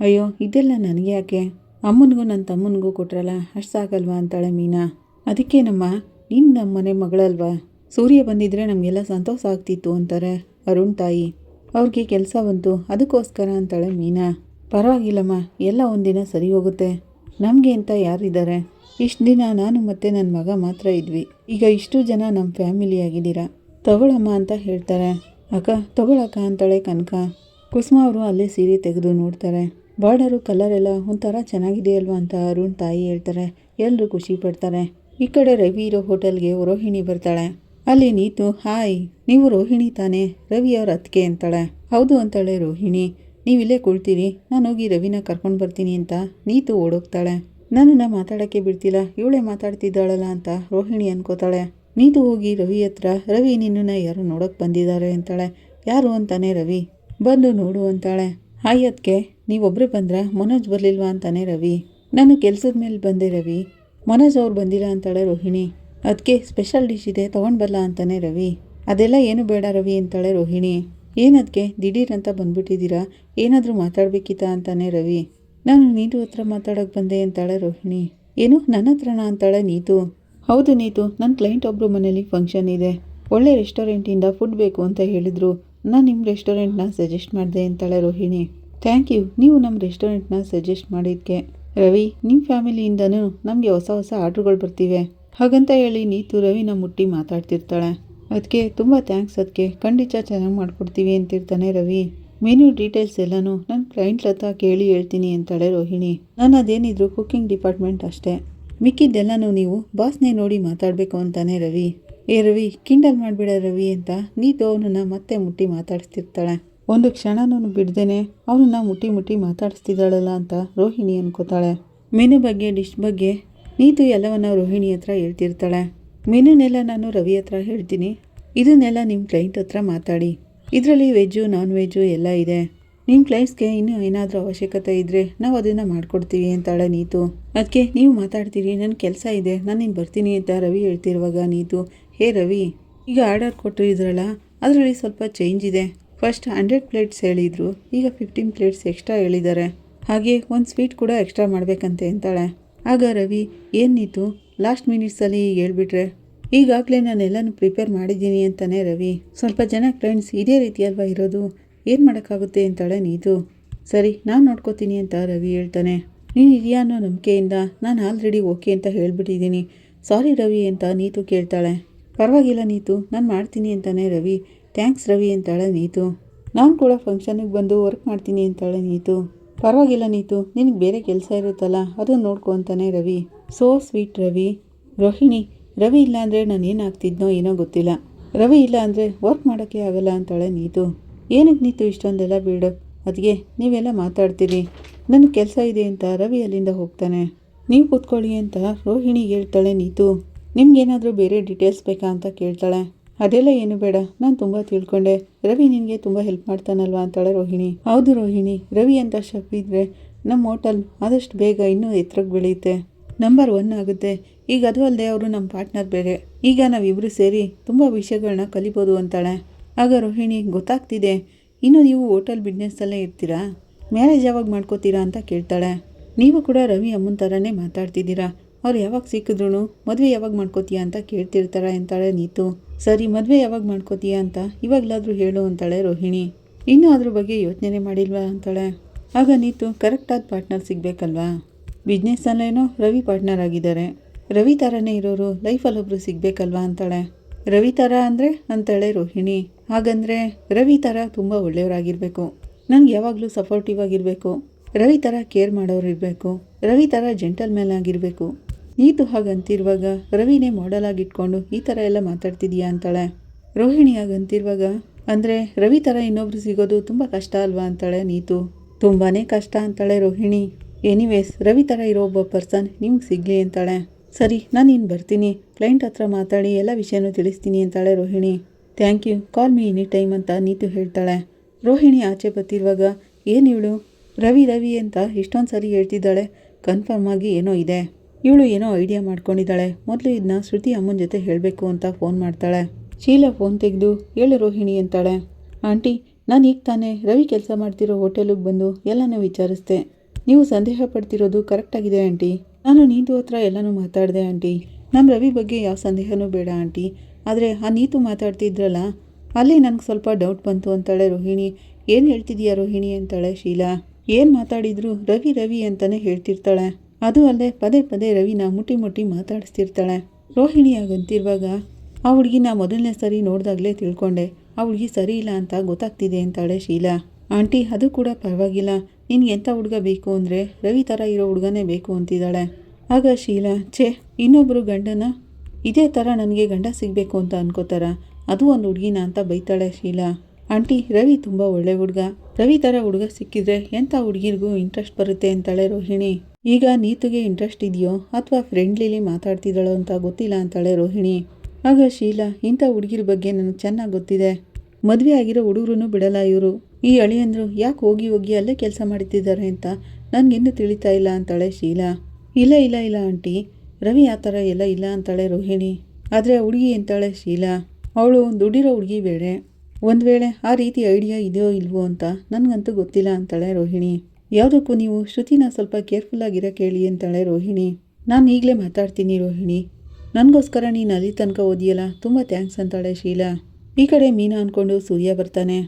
Speaker 1: ಅಯ್ಯೋ, ಇದೆಲ್ಲ ನನಗೆ ಯಾಕೆ? ಅಮ್ಮನಿಗೂ ನನ್ನ ತಮ್ಮನಿಗೂ ಕೊಟ್ರಲ್ಲ, ಅಷ್ಟು ಸಾಕಲ್ವಾ? ಅಂತಾಳೆ ಮೀನಾ. ಅದಕ್ಕೇನಮ್ಮ ನಿನ್ನ ನಮ್ಮ ಮನೆ ಮಗಳಲ್ವಾ? ಸೂರ್ಯ ಬಂದಿದ್ರೆ ನಮಗೆಲ್ಲ ಸಂತೋಷ ಆಗ್ತಿತ್ತು ಅಂತಾರೆ ಅರುಣ್ ತಾಯಿ. ಅವ್ರಿಗೆ ಕೆಲಸ ಬಂತು, ಅದಕ್ಕೋಸ್ಕರ ಅಂತಾಳೆ ಮೀನಾ. ಪರವಾಗಿಲ್ಲಮ್ಮ, ಎಲ್ಲ ಒಂದಿನ ಸರಿ ಹೋಗುತ್ತೆ. ನಮಗೆ ಅಂತ ಯಾರಿದ್ದಾರೆ? ಇಷ್ಟು ದಿನ ನಾನು ಮತ್ತು ನನ್ನ ಮಗ ಮಾತ್ರ ಇದ್ವಿ. ಈಗ ಇಷ್ಟು ಜನ ನಮ್ಮ ಫ್ಯಾಮಿಲಿ ಆಗಿದ್ದೀರಾ? ತಗೊಳಮ್ಮ ಅಂತ ಹೇಳ್ತಾರೆ. ಅಕ್ಕ, ತಗೊಳಕ್ಕ ಅಂತಾಳೆ ಕನಕ. ಕುಸುಮ ಅವರು ಅಲ್ಲೇ ಸೀರೆ ತೆಗೆದು ನೋಡ್ತಾರೆ. ಬಾರ್ಡರು, ಕಲರ್ ಎಲ್ಲ ಒಂಥರ ಚೆನ್ನಾಗಿದೆ ಅಲ್ವಾ ಅಂತ ಅರುಣ್ ತಾಯಿ ಹೇಳ್ತಾರೆ. ಎಲ್ಲರೂ ಖುಷಿ ಪಡ್ತಾರೆ. ಈ ಕಡೆ ರವಿ ಇರೋ ಹೋಟೆಲ್ಗೆ ರೋಹಿಣಿ ಬರ್ತಾಳೆ. ಅಲ್ಲಿ ನೀತು, ಹಾಯ್, ನೀವು ರೋಹಿಣಿ ತಾನೇ? ರವಿ ಅವ್ರ ಅತ್ತಿಗೆ ಅಂತಾಳೆ. ಹೌದು ಅಂತಾಳೆ ರೋಹಿಣಿ. ನೀವಿಲ್ಲೇ ಕುಳ್ತೀರಿ, ನಾನು ಹೋಗಿ ರವಿನ ಕರ್ಕೊಂಡು ಬರ್ತೀನಿ ಅಂತ ನೀತು ಓಡೋಗ್ತಾಳೆ. ನನ್ನನ್ನು ಮಾತಾಡೋಕ್ಕೆ ಬಿಡ್ತಿಲ್ಲ, ಇವಳೇ ಮಾತಾಡ್ತಿದ್ದಾಳಲ್ಲ ಅಂತ ರೋಹಿಣಿ ಅನ್ಕೋತಾಳೆ. ನೀತು ಹೋಗಿ ರವಿ ಹತ್ರ, ರವಿ ನಿನ್ನನ್ನು ಯಾರು ನೋಡೋಕೆ ಬಂದಿದ್ದಾರೆ ಅಂತಾಳೆ. ಯಾರು ಅಂತಾನೆ ರವಿ? ಬಂದು ನೋಡು ಅಂತಾಳೆ. ಹಾಯ್ ಅದಕ್ಕೆ ನೀವೊಬ್ಬರೇ ಬಂದ್ರೆ ಮನೋಜ್ ಬರಲಿಲ್ವಾ ಅಂತಾನೆ ರವಿ. ನಾನು ಕೆಲಸದ ಮೇಲೆ ಬಂದೆ ರವಿ. ಮನೋಜ್ ಅವ್ರು ಬಂದಿಲ್ಲ ಅಂತಾಳೆ ರೋಹಿಣಿ. ಅದಕ್ಕೆ ಸ್ಪೆಷಲ್ ಡಿಶ್ ಇದೆ, ತೊಗೊಂಡು ಬರಲ್ಲ ಅಂತಾನೆ ರವಿ. ಅದೆಲ್ಲ ಏನು ಬೇಡ ರವಿ ಅಂತಾಳೆ ರೋಹಿಣಿ. ಏನದಕ್ಕೆ ದಿಢೀರಂತ ಬಂದ್ಬಿಟ್ಟಿದ್ದೀರಾ? ಏನಾದರೂ ಮಾತಾಡಬೇಕಿತ್ತಾ ಅಂತಾನೆ ರವಿ. ನಾನು ನೀತು ಹತ್ರ ಮಾತಾಡೋಕೆ ಬಂದೆ ಅಂತಾಳೆ ರೋಹಿಣಿ. ಏನು? ನನ್ನ ಹತ್ರನಾ ಅಂತಾಳೆ ನೀತು. ಹೌದು ನೀತು ನನ್ನ ಕ್ಲೈಂಟ್ ಒಬ್ಬರು ಮನೇಲಿ ಫಂಕ್ಷನ್ ಇದೆ. ಒಳ್ಳೆ ರೆಸ್ಟೋರೆಂಟಿಂದ ಫುಡ್ ಬೇಕು ಅಂತ ಹೇಳಿದರು. ನಾನು ನಿಮ್ಮ ರೆಸ್ಟೋರೆಂಟ್ನ ಸಜೆಸ್ಟ್ ಮಾಡಿದೆ ಅಂತಾಳೆ ರೋಹಿಣಿ. ಥ್ಯಾಂಕ್ ಯು, ನೀವು ನಮ್ಮ ರೆಸ್ಟೋರೆಂಟ್ನ ಸಜೆಸ್ಟ್ ಮಾಡಿದ್ಕೆ. ರವಿ ನಿಮ್ಮ ಫ್ಯಾಮಿಲಿಯಿಂದನೂ ನಮಗೆ ಹೊಸ ಹೊಸ ಆರ್ಡ್ರುಗಳು ಬರ್ತಿವೆ. ಹಾಗಂತ ಹೇಳಿ ನೀತು ರವಿನ ಮುಟ್ಟಿ ಮಾತಾಡ್ತಿರ್ತಾಳೆ. ಅದಕ್ಕೆ ತುಂಬ ಥ್ಯಾಂಕ್ಸ್ ಅದಕ್ಕೆ ಖಂಡಿತ ಚೆನ್ನಾಗಿ ಮಾಡ್ಕೊಡ್ತೀವಿ ಅಂತಿರ್ತಾನೆ ರವಿ. ಮೆನು ಡೀಟೇಲ್ಸ್ ಎಲ್ಲನೂ ನನ್ನ ಕ್ಲೈಂಟ್ ಹತ್ರ ಕೇಳಿ ಹೇಳ್ತೀನಿ ಅಂತಾಳೆ ರೋಹಿಣಿ. ನಾನು ಅದೇನಿದ್ರು ಕುಕ್ಕಿಂಗ್ ಡಿಪಾರ್ಟ್ಮೆಂಟ್ ಅಷ್ಟೇ. ಮಿಕ್ಕಿದ್ದೆಲ್ಲನೂ ನೀವು ಬಾಸ್ನೇ ನೋಡಿ ಮಾತಾಡಬೇಕು ಅಂತಾನೆ ರವಿ. ಏ ರವಿ ಕಿಂಡಲ್ ಮಾಡಿಬಿಡ ರವಿ ಅಂತ ನೀತು ಅವನನ್ನು ಮತ್ತೆ ಮುಟ್ಟಿ ಮಾತಾಡಿಸ್ತಿರ್ತಾಳೆ. ಒಂದು ಕ್ಷಣನೂ ಬಿಡ್ದೇನೆ ಅವನನ್ನು ಮುಟ್ಟಿ ಮುಟ್ಟಿ ಮಾತಾಡಿಸ್ತಿದ್ದಾಳಲ್ಲ ಅಂತ ರೋಹಿಣಿ ಅನ್ಕೋತಾಳೆ. ಮೆನು ಬಗ್ಗೆ ಡಿಶ್ ಬಗ್ಗೆ ನೀತು ಎಲ್ಲವನ್ನ ರೋಹಿಣಿ ಹತ್ರ ಹೇಳ್ತಿರ್ತಾಳೆ. ಮೆನುನೆಲ್ಲ ನಾನು ರವಿ ಹತ್ರ ಹೇಳ್ತೀನಿ. ಇದನ್ನೆಲ್ಲ ನಿಮ್ಮ ಕ್ಲೈಂಟ್ ಹತ್ರ ಮಾತಾಡಿ. ಇದರಲ್ಲಿ ವೆಜ್ಜು ನಾನ್ ವೆಜ್ಜು ಎಲ್ಲ ಇದೆ. ನಿಮ್ಮ ಕ್ಲೈಂಟ್ಸ್ಗೆ ಇನ್ನೂ ಏನಾದರೂ ಅವಶ್ಯಕತೆ ಇದ್ದರೆ ನಾವು ಅದನ್ನು ಮಾಡಿಕೊಡ್ತೀವಿ ಅಂತಾಳೆ ನೀತು. ಅದಕ್ಕೆ ನೀವು ಮಾತಾಡ್ತೀರಿ ನನ್ನ ಕೆಲಸ ಇದೆ, ನಾನು ನಿನ್ನ ಬರ್ತೀನಿ ಅಂತ ರವಿ ಹೇಳ್ತಿರುವಾಗ ನೀತು, ಹೇ ರವಿ, ಈಗ ಆರ್ಡರ್ ಕೊಟ್ಟಿದ್ರಲ್ಲ ಅದರಲ್ಲಿ ಸ್ವಲ್ಪ ಚೇಂಜ್ ಇದೆ. ಫಸ್ಟ್ ಹಂಡ್ರೆಡ್ ಪ್ಲೇಟ್ಸ್ ಹೇಳಿದರು, ಈಗ ಫಿಫ್ಟೀನ್ ಪ್ಲೇಟ್ಸ್ ಎಕ್ಸ್ಟ್ರಾ ಹೇಳಿದ್ದಾರೆ ಹಾಗೆ ಒಂದು ಸ್ವೀಟ್ ಕೂಡ ಎಕ್ಸ್ಟ್ರಾ ಮಾಡಬೇಕಂತೆ ಅಂತಾಳೆ. ಆಗ ರವಿ, ಏನು ನೀತು ಲಾಸ್ಟ್ ಮಿನಿಟ್ಸಲ್ಲಿ ಹೇಳ್ಬಿಟ್ರೆ ಈಗಾಗಲೇ ನಾನೆಲ್ಲನೂ ಪ್ರಿಪೇರ್ ಮಾಡಿದ್ದೀನಿ ಅಂತಾನೆ ರವಿ. ಸ್ವಲ್ಪ ಜನ ಫ್ರೆಂಡ್ಸ್ ಇದೇ ರೀತಿ ಅಲ್ವಾ ಇರೋದು? ಏನು ಮಾಡೋಕ್ಕಾಗುತ್ತೆ ಅಂತಾಳೆ ನೀತು. ಸರಿ, ನಾನು ನೋಡ್ಕೋತೀನಿ ಅಂತ ರವಿ ಹೇಳ್ತಾನೆ. ನೀನು ಇದೆಯಾ ಅನ್ನೋ ನಂಬಿಕೆಯಿಂದ ನಾನು ಆಲ್ರೆಡಿ ಓಕೆ ಅಂತ ಹೇಳಿಬಿಟ್ಟಿದ್ದೀನಿ. ಸಾರಿ ರವಿ ಅಂತ ನೀತು ಕೇಳ್ತಾಳೆ. ಪರವಾಗಿಲ್ಲ ನೀತು, ನಾನು ಮಾಡ್ತೀನಿ ಅಂತಾನೆ ರವಿ. ಥ್ಯಾಂಕ್ಸ್ ರವಿ ಅಂತಾಳೆ ನೀತು. ನಾನು ಕೂಡ ಫಂಕ್ಷನಿಗೆ ಬಂದು ವರ್ಕ್ ಮಾಡ್ತೀನಿ ಅಂತಾಳೆ ನೀತು. ಪರವಾಗಿಲ್ಲ ನೀತು, ನಿನಗೆ ಬೇರೆ ಕೆಲಸ ಇರುತ್ತಲ್ಲ ಅದನ್ನು ನೋಡ್ಕೊ ಅಂತಾನೆ Ravi. So sweet Ravi. Rohini Ravi ಇಲ್ಲ ಅಂದರೆ ನಾನು ಏನಾಗ್ತಿದ್ನೋ ಏನೋ ಗೊತ್ತಿಲ್ಲ. ರವಿ ಇಲ್ಲ ಅಂದರೆ ವರ್ಕ್ ಮಾಡೋಕ್ಕೆ ಆಗಲ್ಲ ಅಂತಾಳೆ ನೀತು. ಏನಕ್ಕೆ ನೀತು ಇಷ್ಟೊಂದೆಲ್ಲ ಬೀಡು. ಅದಕ್ಕೆ ನೀವೆಲ್ಲ ಮಾತಾಡ್ತೀರಿ. ನನ್ನ ಕೆಲಸ ಇದೆ ಅಂತ ರವಿ ಅಲ್ಲಿಂದ ಹೋಗ್ತಾನೆ. ನೀವು ಕೂತ್ಕೊಳ್ಳಿ ಅಂತ ರೋಹಿಣಿ ಹೇಳ್ತಾಳೆ ನೀತು. ನಿಮ್ಗೇನಾದರೂ ಬೇರೆ ಡೀಟೇಲ್ಸ್ ಬೇಕಾ ಅಂತ ಕೇಳ್ತಾಳೆ. ಅದೆಲ್ಲ ಏನು ಬೇಡ, ನಾನು ತುಂಬ ತಿಳ್ಕೊಂಡೆ. ರವಿ ನಿನಗೆ ತುಂಬ ಹೆಲ್ಪ್ ಮಾಡ್ತಾನಲ್ವಾ ಅಂತಾಳೆ ರೋಹಿಣಿ. ಹೌದು ರೋಹಿಣಿ, ರವಿ ಅಂತ ಇದ್ರೆ ನಮ್ಮ ಹೋಟೆಲ್ ಆದಷ್ಟು ಬೇಗ ಇನ್ನೂ ಎತ್ತರಕ್ಕೆ ಬೆಳೆಯುತ್ತೆ. ನಂಬರ್ ಒನ್ ಆಗುತ್ತೆ. ಈಗ ಅದು ಅಲ್ಲದೆ ಅವರು ನಮ್ಮ ಪಾರ್ಟ್ನರ್ ಬೇರೆ. ಈಗ ನಾವಿಬ್ಬರು ಸೇರಿ ತುಂಬ ವಿಷಯಗಳನ್ನ ಕಲಿಬೋದು ಅಂತಾಳೆ. ಆಗ ರೋಹಿಣಿ, ಗೊತ್ತಾಗ್ತಿದೆ. ಇನ್ನು ನೀವು ಹೋಟೆಲ್ ಬಿಸ್ನೆಸ್ಸಲ್ಲೇ ಇರ್ತೀರಾ? ಮ್ಯಾರೇಜ್ ಯಾವಾಗ ಮಾಡ್ಕೋತೀರಾ ಅಂತ ಕೇಳ್ತಾಳೆ. ನೀವು ಕೂಡ ರವಿ ಅಮ್ಮನ ಥರನೇ ಮಾತಾಡ್ತಿದ್ದೀರಾ? ಅವ್ರು ಯಾವಾಗ ಸಿಕ್ಕಿದ್ರು ಮದುವೆ ಯಾವಾಗ ಮಾಡ್ಕೋತೀಯಾ ಅಂತ ಕೇಳ್ತಿರ್ತಾರೆ ಅಂತಾಳೆ ನೀತು. ಸರಿ, ಮದುವೆ ಯಾವಾಗ ಮಾಡ್ಕೋತೀಯಾ ಅಂತ ಇವಾಗಲಾದರೂ ಹೇಳು ಅಂತಾಳೆ ರೋಹಿಣಿ. ಇನ್ನೂ ಅದ್ರ ಬಗ್ಗೆ ಯೋಚನೆ ಮಾಡಿಲ್ವಾ ಅಂತಾಳೆ. ಆಗ ನೀತು, ಕರೆಕ್ಟಾದ ಪಾರ್ಟ್ನರ್ ಸಿಗಬೇಕಲ್ವಾ? ಬಿಸ್ನೆಸ್ಸಲ್ಲೇನೋ ರವಿ ಪಾರ್ಟ್ನರ್ ಆಗಿದ್ದಾರೆ. ರವಿ ಥರನೇ ಇರೋರು ಲೈಫಲ್ಲಿ ಒಬ್ರು ಸಿಗಬೇಕಲ್ವಾ ಅಂತಾಳೆ. ರವಿ ಥರ ಅಂದರೆ ಅಂತಾಳೆ ರೋಹಿಣಿ. ಹಾಗಂದ್ರೆ ರವಿ ಥರ ತುಂಬ ಒಳ್ಳೆಯವರಾಗಿರಬೇಕು. ನನಗೆ ಯಾವಾಗಲೂ ಸಪೋರ್ಟಿವ್ ಆಗಿರಬೇಕು. ರವಿ ಥರ ಕೇರ್ ಮಾಡೋರು ಇರಬೇಕು. ರವಿ ಥರ ಜೆಂಟಲ್ ಮ್ಯಾನ್ ಆಗಿರಬೇಕು. ನೀತು ಹಾಗಂತಿರುವಾಗ ರವಿನೇ ಮಾಡಲ್ ಆಗಿಟ್ಕೊಂಡು ಈ ಥರ ಎಲ್ಲ ಮಾತಾಡ್ತಿದೀಯಾ ಅಂತಾಳೆ. ರೋಹಿಣಿ ಹಾಗಂತಿರುವಾಗ ಅಂದರೆ ರವಿ ಥರ ಇನ್ನೊಬ್ರು ಸಿಗೋದು ತುಂಬ ಕಷ್ಟ ಅಲ್ವಾ ಅಂತಾಳೆ ನೀತು. ತುಂಬಾ ಕಷ್ಟ ಅಂತಾಳೆ ರೋಹಿಣಿ. ಎನಿವೇಸ್ ರವಿ ಥರ ಇರೋ ಒಬ್ಬ ಪರ್ಸನ್ ನಿಮ್ಗೆ ಸಿಗಲಿ ಅಂತಾಳೆ. ಸರಿ ನಾನು ಇನ್ನು ಬರ್ತೀನಿ. ಕ್ಲೈಂಟ್ ಹತ್ರ ಮಾತಾಡಿ, ಎಲ್ಲ ವಿಷಯನೂ ತಿಳಿಸ್ತೀನಿ ಅಂತಾಳೆ Rohini. Thank you call me any time ಅಂತ ನೀತು ಹೇಳ್ತಾಳೆ. ರೋಹಿಣಿ ಆಚೆ ಬತ್ತಿರುವಾಗ ಏನು ಇವಳು? ರವಿ ರವಿ ಅಂತ ಇಷ್ಟೊಂದು ಸರಿ ಹೇಳ್ತಿದ್ದಾಳೆ. ಕನ್ಫರ್ಮ್ ಆಗಿ ಏನೋ ಇದೆ. ಇವಳು ಏನೋ ಐಡಿಯಾ ಮಾಡ್ಕೊಂಡಿದ್ದಾಳೆ. ಮೊದಲು ಇದನ್ನ ಶ್ರುತಿ ಅಮ್ಮನ ಜೊತೆ ಹೇಳಬೇಕು ಅಂತ ಫೋನ್ ಮಾಡ್ತಾಳೆ. ಶೀಲಾ ಫೋನ್ ತೆಗೆದು, ಹೇಳು ರೋಹಿಣಿ ಅಂತಾಳೆ. ಆಂಟಿ, ನಾನು ಈಗ ತಾನೇ ರವಿ ಕೆಲಸ ಮಾಡ್ತಿರೋ ಹೋಟೆಲಿಗೆ ಬಂದು ಎಲ್ಲನೂ ವಿಚಾರಿಸ್ದೆ. ನೀವು ಸಂದೇಹ ಪಡ್ತಿರೋದು ಕರೆಕ್ಟಾಗಿದೆ ಆಂಟಿ. ನಾನು ನೀತು ಹತ್ರ ಎಲ್ಲನೂ ಮಾತಾಡಿದೆ ಆಂಟಿ. ನಮ್ಮ ರವಿ ಬಗ್ಗೆ ಯಾವ ಸಂದೇಹನೂ ಬೇಡ ಆಂಟಿ. ಆದರೆ ಆ ನೀತು ಮಾತಾಡ್ತಿದ್ರಲ್ಲ, ಅಲ್ಲಿ ನನಗೆ ಸ್ವಲ್ಪ ಡೌಟ್ ಬಂತು ಅಂತಾಳೆ ರೋಹಿಣಿ. ಏನು ಹೇಳ್ತಿದೀಯಾ ರೋಹಿಣಿ ಅಂತಾಳೆ ಶೀಲಾ. ಏನು ಮಾತಾಡಿದ್ರು ರವಿ ರವಿ ಅಂತಲೇ ಹೇಳ್ತಿರ್ತಾಳೆ. ಅದು ಅಲ್ಲದೆ ಪದೇ ಪದೇ ರವಿನ ಮುಟ್ಟಿ ಮುಟ್ಟಿ ಮಾತಾಡಿಸ್ತಿರ್ತಾಳೆ. ರೋಹಿಣಿ ಆಗಂತಿರುವಾಗ ಆ ಹುಡುಗಿನ ಮೊದಲನೇ ಸರಿ ನೋಡಿದಾಗಲೇ ತಿಳ್ಕೊಂಡೆ. ಆ ಹುಡುಗಿ ಸರಿ ಇಲ್ಲ ಅಂತ ಗೊತ್ತಾಗ್ತಿದೆ ಅಂತಾಳೆ ಶೀಲಾ. ಆಂಟಿ, ಅದು ಕೂಡ ಪರವಾಗಿಲ್ಲ. ನಿನ್ಗೆ ಎಂಥ ಹುಡುಗ ಬೇಕು ಅಂದರೆ ರವಿ ಥರ ಇರೋ ಹುಡುಗನೇ ಬೇಕು ಅಂತಿದ್ದಾಳೆ. ಆಗ ಶೀಲಾ, ಛೇ ಇನ್ನೊಬ್ಬರು ಗಂಡನ? ಇದೇ ಥರ ನನಗೆ ಗಂಡ ಸಿಗಬೇಕು ಅಂತ ಅನ್ಕೋತಾರ? ಅದು ಒಂದು ಹುಡುಗಿನ ಅಂತ ಬೈತಾಳೆ ಶೀಲಾ. ಆಂಟಿ, ರವಿ ತುಂಬ ಒಳ್ಳೆ ಹುಡುಗ. ರವಿ ಥರ ಹುಡುಗ ಸಿಕ್ಕಿದ್ರೆ ಎಂಥ ಹುಡುಗಿರಿಗೂ ಇಂಟ್ರೆಸ್ಟ್ ಬರುತ್ತೆ ಅಂತಾಳೆ ರೋಹಿಣಿ. ಈಗ ನೀತುಗೆ ಇಂಟ್ರೆಸ್ಟ್ ಇದೆಯೋ ಅಥವಾ ಫ್ರೆಂಡ್ಲಿಲಿ ಮಾತಾಡ್ತಿದ್ದಾಳೋ ಅಂತ ಗೊತ್ತಿಲ್ಲ ಅಂತಾಳೆ ರೋಹಿಣಿ. ಆಗ ಶೀಲಾ, ಇಂಥ ಹುಡುಗಿರ ಬಗ್ಗೆ ನನಗೆ ಚೆನ್ನಾಗಿ ಗೊತ್ತಿದೆ. ಮದುವೆ ಆಗಿರೋ ಹುಡುಗರು ಬಿಡಲ್ಲ ಇವರು. ಈ ಅಳಿಯಂದರು ಯಾಕೆ ಹೋಗಿ ಹೋಗಿ ಅಲ್ಲೇ ಕೆಲಸ ಮಾಡುತ್ತಿದ್ದಾರೆ ಅಂತ ನನಗಿನ್ನೂ ತಿಳಿತಾ ಇಲ್ಲ ಅಂತಾಳೆ ಶೀಲಾ. ಇಲ್ಲ ಇಲ್ಲ ಇಲ್ಲ ಆಂಟಿ. ರವಿ ಆ ಥರ ಎಲ್ಲ ಇಲ್ಲ ಅಂತಾಳೆ ರೋಹಿಣಿ. ಆದರೆ ಹುಡುಗಿ ಅಂತಾಳೆ ಶೀಲಾ. ಅವಳು ದುಡ್ಡಿರೋ ಹುಡುಗಿ ಬೇರೆ. ಒಂದು ವೇಳೆ ಆ ರೀತಿ ಐಡಿಯಾ ಇದೆಯೋ ಇಲ್ವೋ ಅಂತ ನನಗಂತೂ ಗೊತ್ತಿಲ್ಲ ಅಂತಾಳೆ ರೋಹಿಣಿ. ಯಾವುದಕ್ಕೂ ನೀವು ಶ್ರುತಿನ ಸ್ವಲ್ಪ ಕೇರ್ಫುಲ್ಲಾಗಿರೋಕೆ ಕೇಳಿ ಅಂತಾಳೆ ರೋಹಿಣಿ. ನಾನು ಈಗಲೇ ಮಾತಾಡ್ತೀನಿ ರೋಹಿಣಿ. ನನಗೋಸ್ಕರ ನೀನು ಅಲ್ಲಿ ತನಕ ಓದಿಯಲ್ಲ, ತುಂಬ ಥ್ಯಾಂಕ್ಸ್ ಅಂತಾಳೆ ಶೀಲಾ. ಈ ಕಡೆ ಮೀನಾ ಅಂದ್ಕೊಂಡು ಸೂರ್ಯ ಬರ್ತಾನೆ.